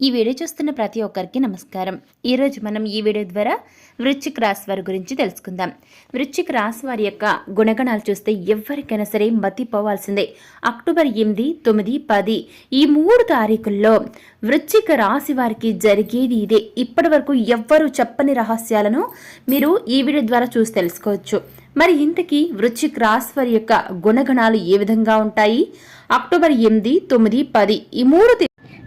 ఈ వీడియో చూస్తున్న ప్రతి ఒక్కరికి నమస్కారం. ఈరోజు మనం ఈ వీడియో ద్వారా వృశ్చిక రాశి వారి గురించి తెలుసుకుందాం. వృశ్చిక రాశి వారి యొక్క గుణగణాలు చూస్తే ఎవరికైనా సరే మతిపోవాల్సిందే అక్టోబర్ ఎనిమిది తొమ్మిది పది ఈ మూడు తారీఖుల్లో వృశ్చిక రాశి వారికి జరిగేది ఇదే. ఇప్పటి వరకు ఎవ్వరూ చెప్పని రహస్యాలను మీరు ఈ వీడియో ద్వారా చూసి తెలుసుకోవచ్చు. మరి ఇంతకీ వృశ్చిక రాశి వారి యొక్క గుణగణాలు ఏ విధంగా ఉంటాయి? అక్టోబర్ ఎనిమిది తొమ్మిది పది ఈ మూడు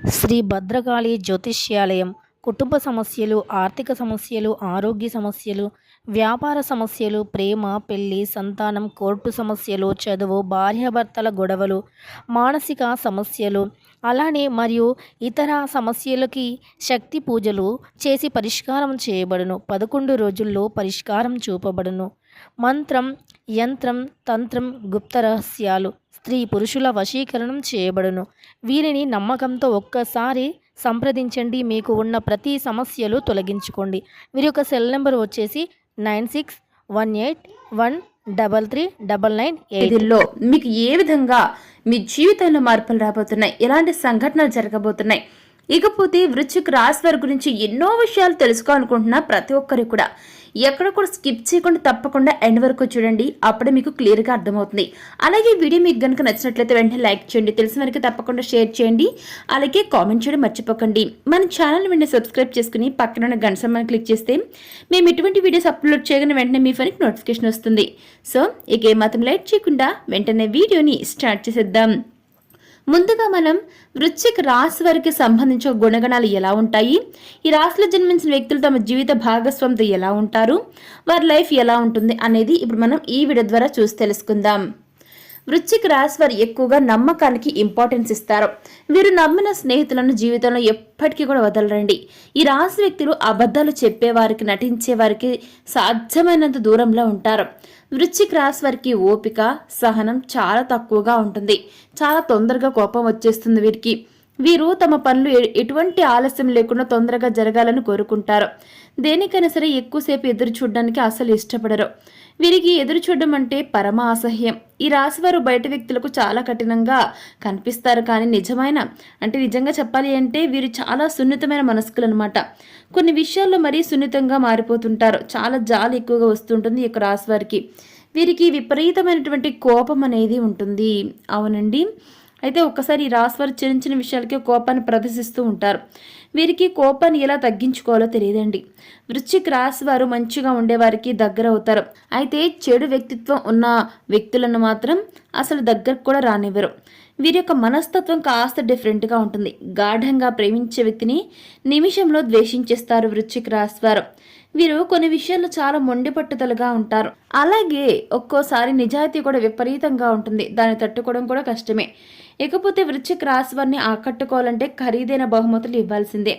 శ్రీ భద్రకాళి జ్యోతిష్యాలయం. కుటుంబ సమస్యలు ఆర్థిక సమస్యలు ఆరోగ్య సమస్యలు వ్యాపార సమస్యలు ప్రేమ పెళ్ళి సంతానం కోర్టు సమస్యలు చదువు భార్యాభర్తల గొడవలు మానసిక సమస్యలు అలానే మరియు ఇతర సమస్యలకి శక్తి పూజలు చేసి పరిష్కారం చేయబడును. పదకొండు రోజుల్లో పరిష్కారం చూపబడును. మంత్రం యంత్రం తంత్రం గుప్త రహస్యాలు. స్త్రీ పురుషుల వశీకరణం చేయబడును. వీరిని నమ్మకంతో ఒక్కసారి సంప్రదించండి. మీకు ఉన్న ప్రతి సమస్యలు తొలగించుకోండి. వీరి యొక్క సెల్ నెంబర్ వచ్చేసి nine six one eight one double three double nine ఎయిట్లో మీకు ఏ విధంగా మీ జీవితంలో మార్పులు రాబోతున్నాయి? ఎలాంటి సంఘటనలు జరగబోతున్నాయి? ఇకపోతే వృశ్చిక రాశి వారి గురించి ఎన్నో విషయాలు తెలుసుకోవాలనుకుంటున్నా ప్రతి ఒక్కరు కూడా ఎక్కడ కూడా స్కిప్ చేయకుండా తప్పకుండా ఎండ్ వరకు చూడండి. అప్పుడే మీకు క్లియర్గా అర్థమవుతుంది. అలాగే వీడియో మీకు కనుక నచ్చినట్లయితే వెంటనే లైక్ చేయండి. తెలిసిన వారికి తప్పకుండా షేర్ చేయండి. అలాగే కామెంట్ చేయడం మర్చిపోకండి. మన ఛానల్ వెంటనే సబ్స్క్రైబ్ చేసుకుని పక్కన ఉన్న గంట సమ్మని క్లిక్ చేస్తే మేము ఎటువంటి వీడియోస్ అప్లోడ్ చేయగానే వెంటనే మీ ఫోన్కి నోటిఫికేషన్ వస్తుంది. సో ఇక ఏమాత్రం లైట్ చేయకుండా వెంటనే వీడియోని స్టార్ట్ చేసేద్దాం. ముందుగా మనం వృశ్చిక రాశి వారికి సంబంధించిన గుణగణాలు ఎలా ఉంటాయి? ఈ రాశిలో జన్మించిన వ్యక్తులు తమ జీవిత భాగస్వామితో ఎలా ఉంటారు? వారి లైఫ్ ఎలా ఉంటుంది అనేది ఇప్పుడు మనం ఈ వీడియో ద్వారా చూసి తెలుసుకుందాం. వృశ్చిక రాశి వారు ఎక్కువగా నమ్మకానికి ఇంపార్టెన్స్ ఇస్తారు. వీరు నమ్మిన స్నేహితులను జీవితంలో ఎప్పటికీ కూడా వదలరండి. ఈ రాశి వ్యక్తులు అబద్ధాలు చెప్పేవారికి నటించే వారికి సాధ్యమైనంత దూరంలో ఉంటారు. వృశ్చిక రాశి వారికి ఓపిక సహనం చాలా తక్కువగా ఉంటుంది. చాలా తొందరగా కోపం వచ్చేస్తుంది వీరికి. వీరు తమ పనులు ఎటువంటి ఆలస్యం లేకుండా తొందరగా జరగాలని కోరుకుంటారు. దేనికైనా సరే ఎక్కువసేపు ఎదురు చూడడానికి అసలు ఇష్టపడరు. వీరికి ఎదురు చూడడం అంటే పరమ అసహ్యం. ఈ రాశివారు బయట వ్యక్తులకు చాలా కఠినంగా కనిపిస్తారు కానీ నిజమైన అంటే నిజంగా చెప్పాలి అంటే వీరు చాలా సున్నితమైన మనస్కులు అనమాట కొన్ని విషయాల్లో మరీ సున్నితంగా మారిపోతుంటారు. చాలా జాలి ఎక్కువగా వస్తుంటుంది ఈ యొక్క రాశివారికి. వీరికి విపరీతమైనటువంటి కోపం అనేది ఉంటుంది. అవునండి. అయితే ఒక్కసారి ఈ రాశివారు చిన్న చిన్న విషయాలకే కోపాన్ని ప్రదర్శిస్తూ ఉంటారు. వీరికి కోపాన్ని ఎలా తగ్గించుకోవాలో తెలియదండి. వృశ్చిక రాశి వారు మంచిగా ఉండేవారికి దగ్గర అవుతారు. అయితే చెడు వ్యక్తిత్వం ఉన్న వ్యక్తులను మాత్రం అసలు దగ్గరకు కూడా రానివ్వరు. వీరి యొక్క మనస్తత్వం కాస్త డిఫరెంట్గా ఉంటుంది. గాఢంగా ప్రేమించే వ్యక్తిని నిమిషంలో ద్వేషించేస్తారు వృశ్చిక రాశి వారు. వీరు కొన్ని విషయాల్లో చాలా మొండి పట్టుదలగా ఉంటారు. అలాగే ఒక్కోసారి నిజాయితీ కూడా విపరీతంగా ఉంటుంది. దాన్ని తట్టుకోవడం కూడా కష్టమే. ఇకపోతే వృశ్చిక రాశి వారిని ఆకట్టుకోవాలంటే ఖరీదైన బహుమతులు ఇవ్వాల్సిందే.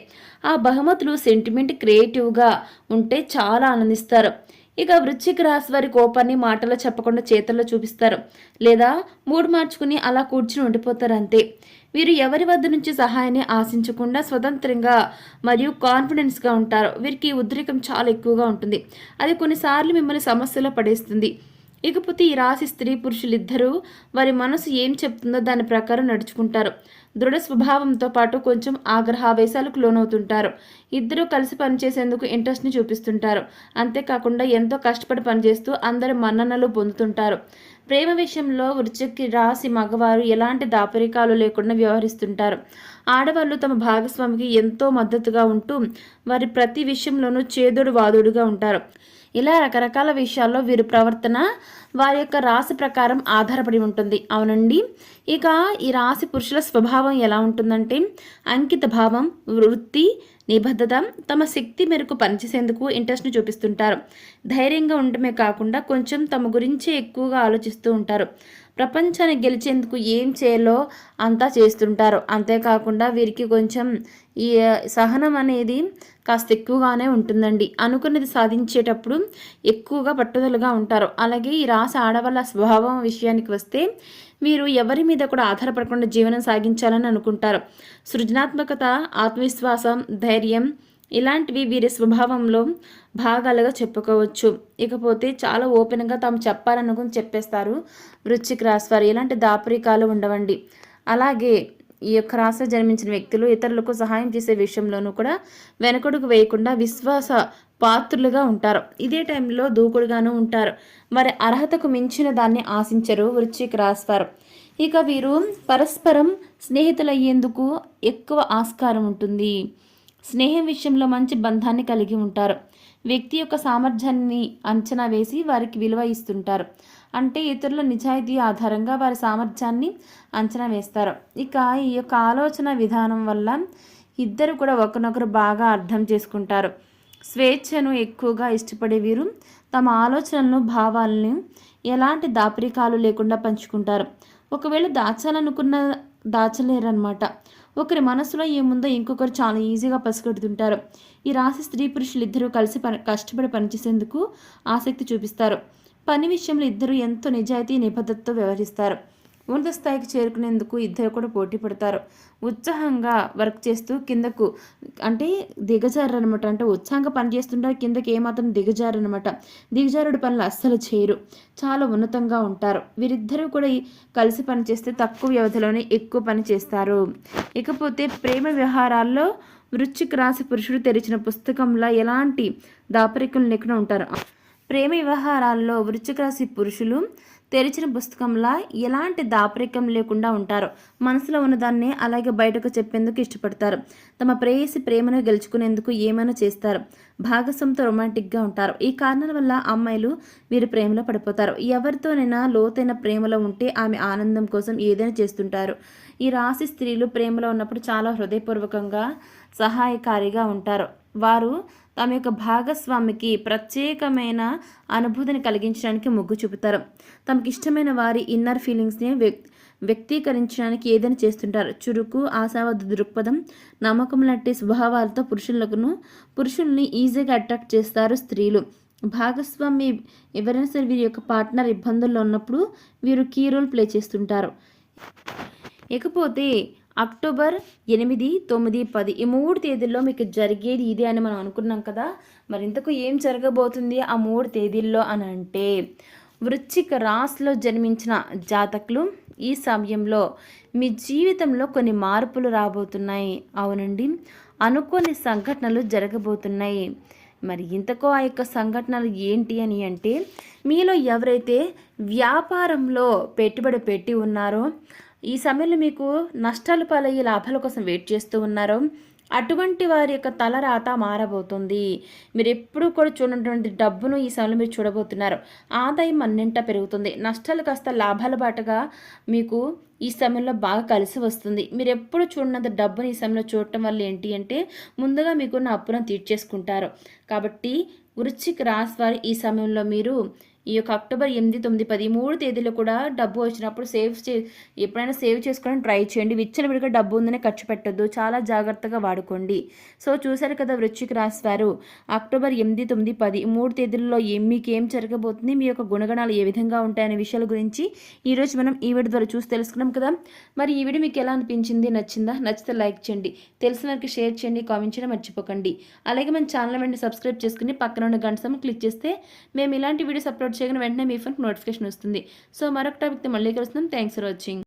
ఆ బహుమతులు సెంటిమెంట్ క్రియేటివ్గా ఉంటే చాలా ఆనందిస్తారు. ఇక వృశ్చిక రాశి వారి కోపాన్ని మాటలో చెప్పకుండా చేతల్లో చూపిస్తారు. లేదా మూడు మార్చుకుని అలా కూర్చుని ఉండిపోతారు అంతే. వీరు ఎవరి వద్ద నుంచి సహాయాన్ని ఆశించకుండా స్వతంత్రంగా మరియు కాన్ఫిడెన్స్గా ఉంటారు. వీరికి ఉద్రేకం చాలా ఎక్కువగా ఉంటుంది. అది కొన్నిసార్లు మిమ్మల్ని సమస్యలో పడేస్తుంది. ఇకపోతే ఈ రాశి స్త్రీ పురుషులిద్దరూ వారి మనసు ఏం చెప్తుందో దాని ప్రకారం నడుచుకుంటారు. దృఢ స్వభావంతో పాటు కొంచెం ఆగ్రహావేశాలకు లోనవుతుంటారు. ఇద్దరూ కలిసి పనిచేసేందుకు ఇంట్రెస్ట్ని చూపిస్తుంటారు. అంతేకాకుండా ఎంతో కష్టపడి పనిచేస్తూ అందరి మన్ననలు పొందుతుంటారు. ప్రేమ విషయంలో వృత్తికి రాసి మగవారు ఎలాంటి దాపరికాలు లేకుండా వ్యవహరిస్తుంటారు. ఆడవాళ్ళు తమ భాగస్వామికి ఎంతో మద్దతుగా ఉంటూ వారి ప్రతి విషయంలోనూ చేదుడు వాదుడుగా ఉంటారు. ఇలా రకరకాల విషయాల్లో వీరి ప్రవర్తన వారి యొక్క రాశి ప్రకారం ఆధారపడి ఉంటుంది. అవునండి. ఇక ఈ రాశి పురుషుల స్వభావం ఎలా ఉంటుందంటే అంకిత భావం వృత్తి నిబద్ధత తమ శక్తి మేరకు పనిచేసేందుకు ఇంట్రెస్ట్ను చూపిస్తుంటారు. ధైర్యంగా ఉండటమే కాకుండా కొంచెం తమ గురించే ఎక్కువగా ఆలోచిస్తూ ఉంటారు. ప్రపంచాన్ని గెలిచేందుకు ఏం చేయాలో అంతా చేస్తుంటారు. అంతేకాకుండా వీరికి కొంచెం ఈ సహనం అనేది కాస్త ఎక్కువగానే ఉంటుందండి. అనుకున్నది సాధించేటప్పుడు ఎక్కువగా పట్టుదలగా ఉంటారు. అలాగే ఈ రాశి ఆడవాళ్ళ స్వభావం విషయానికి వస్తే వీరు ఎవరి మీద కూడా ఆధారపడకుండా జీవనం సాగించాలని అనుకుంటారు. సృజనాత్మకత ఆత్మవిశ్వాసం ధైర్యం ఇలాంటివి వీరి స్వభావంలో భాగాలుగా చెప్పుకోవచ్చు. ఇకపోతే చాలా ఓపెన్గా తాము చెప్పాలనుకుని చెప్పేస్తారు. వృచ్చిక రాశి వారు ఇలాంటి దాపరికాలు ఉండవండి. అలాగే ఈ యొక్క రాశిలో జన్మించిన వ్యక్తులు ఇతరులకు సహాయం చేసే విషయంలోనూ కూడా వెనకడుగు వేయకుండా విశ్వాస పాత్రులుగా ఉంటారు. ఇదే టైంలో దూకుడుగాను ఉంటారు. మరి అర్హతకు మించిన దాన్ని ఆశించరు వృచ్చిక రాస్తారు ఇక వీరు పరస్పరం స్నేహితులయ్యేందుకు ఎక్కువ ఆస్కారం ఉంటుంది. స్నేహం విషయంలో మంచి బంధాన్ని కలిగి ఉంటారు. వ్యక్తి యొక్క సామర్థ్యాన్ని అంచనా వేసి వారికి విలువ ఇస్తుంటారు. అంటే ఇతరుల నిజాయితీ ఆధారంగా వారి సామర్థ్యాన్ని అంచనా వేస్తారు. ఇక ఈ యొక్క ఆలోచన విధానం వల్ల ఇద్దరు కూడా ఒకరినొకరు బాగా అర్థం చేసుకుంటారు. స్వేచ్ఛను ఎక్కువగా ఇష్టపడే వీరు తమ ఆలోచనలను భావాలను ఎలాంటి దాపరికాలు లేకుండా పంచుకుంటారు. ఒకవేళ దాచాలనుకున్న దాచలేరన్నమాట. ఒకరి మనసులో ఏముందో ఇంకొకరు చాలా ఈజీగా పసిగడుతుంటారు. ఈ రాశి స్త్రీ పురుషులు ఇద్దరూ కలిసి పని కష్టపడి పనిచేసేందుకు ఆసక్తి చూపిస్తారు. పని విషయంలో ఇద్దరు ఎంతో నిజాయితీ నిబద్ధతతో వ్యవహరిస్తారు. ఉన్నత స్థాయికి చేరుకునేందుకు ఇద్దరు కూడా పోటీ పడతారు. ఉత్సాహంగా వర్క్ చేస్తూ కిందకు అంటే దిగజారు అనమాట అంటే ఉత్సాహంగా పనిచేస్తుంటారు కిందకి ఏమాత్రం దిగజారు అనమాట దిగజారుడు పనులు అస్సలు చేయరు. చాలా ఉన్నతంగా ఉంటారు. వీరిద్దరూ కూడా కలిసి పనిచేస్తే తక్కువ వ్యవధిలోనే ఎక్కువ పని చేస్తారు. ఇకపోతే ప్రేమ వ్యవహారాల్లో వృశ్చిక రాశి పురుషుడు తెరిచిన పుస్తకంలో ఎలాంటి దాపరికలు లేకుండా ఉంటారు. ప్రేమ వ్యవహారాల్లో వృశ్చిక రాశి పురుషులు తెరిచిన పుస్తకంలా ఎలాంటి దాపరికం లేకుండా ఉంటారు. మనసులో ఉన్నదాన్ని అలాగే బయటకు చెప్పేందుకు ఇష్టపడతారు. తమ ప్రేయసి ప్రేమను గెలుచుకునేందుకు ఏమైనా చేస్తారు. భాగస్వంతో రొమాంటిక్గా ఉంటారు. ఈ కారణాల వల్ల అమ్మాయిలు వీరి ప్రేమలో పడిపోతారు. ఎవరితోనైనా లోతైన ప్రేమలో ఉంటే ఆమె ఆనందం కోసం ఏదైనా చేస్తుంటారు. ఈ రాశి స్త్రీలు ప్రేమలో ఉన్నప్పుడు చాలా హృదయపూర్వకంగా సహాయకారిగా ఉంటారు. వారు తమ యొక్క భాగస్వామికి ప్రత్యేకమైన అనుభూతిని కలిగించడానికి మొగ్గు చూపుతారు. తమకి ఇష్టమైన వారి ఇన్నర్ ఫీలింగ్స్ని వ్యక్తీకరించడానికి ఏదైనా చేస్తుంటారు. చురుకు ఆశావాద దృక్పథం నమ్మకం లాంటి స్వభావాలతో పురుషులకు పురుషుల్ని ఈజీగా అట్రాక్ట్ చేస్తారు స్త్రీలు. భాగస్వామి ఎవరైనా సరే వీరి యొక్క పార్ట్నర్ ఇబ్బందుల్లో ఉన్నప్పుడు వీరు కీ రోల్ ప్లే చేస్తుంటారు. ఇకపోతే అక్టోబర్ ఎనిమిది తొమ్మిది పది ఈ మూడు తేదీల్లో మీకు జరిగేది ఇదే అని మనం అనుకున్నాం కదా. మరి ఇంతకు ఏం జరగబోతుంది ఆ మూడు తేదీల్లో అని అంటే వృశ్చిక రాశిలో జన్మించిన జాతకులు ఈ సమయంలో మీ జీవితంలో కొన్ని మార్పులు రాబోతున్నాయి. అవునండి. అనుకోని సంఘటనలు జరగబోతున్నాయి. మరి ఇంతకో ఆ యొక్క సంఘటనలు ఏంటి అని అంటే మీలో ఎవరైతే వ్యాపారంలో పెట్టుబడి పెట్టి ఉన్నారో ఈ సమయంలో మీకు నష్టాలు పాలయ్యే లాభాల కోసం వెయిట్ చేస్తూ ఉన్నారో. అటువంటి వారి యొక్క తలరాత మారబోతుంది. మీరు ఎప్పుడూ కూడా చూడటువంటి డబ్బును ఈ సమయంలో మీరు చూడబోతున్నారు. ఆదాయం అన్నింట పెరుగుతుంది. నష్టాలు కాస్త లాభాల బాటగా మీకు ఈ సమయంలో బాగా కలిసి వస్తుంది. మీరు ఎప్పుడు చూడనంత డబ్బును ఈ సమయంలో చూడటం వల్ల ఏంటి అంటే ముందుగా మీకున్న అప్పులను తీర్చేసుకుంటారు. కాబట్టి వృశ్చిక రాశి వారి ఈ సమయంలో మీరు ఈ యొక్క అక్టోబర్ ఎనిమిది తొమ్మిది పది మూడు తేదీలో కూడా డబ్బు వచ్చినప్పుడు సేవ్ చే ఎప్పుడైనా సేవ్ చేసుకోవడానికి ట్రై చేయండి. విచ్చలవిడిగా డబ్బు ఉందని ఖర్చు పెట్టద్దు. చాలా జాగ్రత్తగా వాడుకోండి. సో చూశారు కదా వృశ్చిక రాశారు అక్టోబర్ ఎనిమిది తొమ్మిది పది మూడు తేదీల్లో ఏం మీకు ఏం జరగబోతుంది? మీ యొక్క గుణగణాలు ఏ విధంగా ఉంటాయనే విషయాల గురించి ఈరోజు మనం ఈ వీడియో ద్వారా చూసి తెలుసుకున్నాం కదా. మరి ఈ వీడియో మీకు ఎలా అనిపించింది? నచ్చిందా? నచ్చితే లైక్ చేయండి. తెలిసిన వారికి షేర్ చేయండి. కామెంట్ చేయడం మర్చిపోకండి. అలాగే మన ఛానల్ వెంటనే సబ్స్క్రైబ్ చేసుకుని పక్కన ఉన్న గంట క్లిక్ చేస్తే మేము ఇలాంటి వీడియోస్ అప్లోడ్ చేయగానే వెంటనే మీ ఫోన్కి నోటిఫికేషన్ వస్తుంది. సో మరొక టాపిక్తో మళ్ళీ కలుస్తున్నాం. Thanks for watching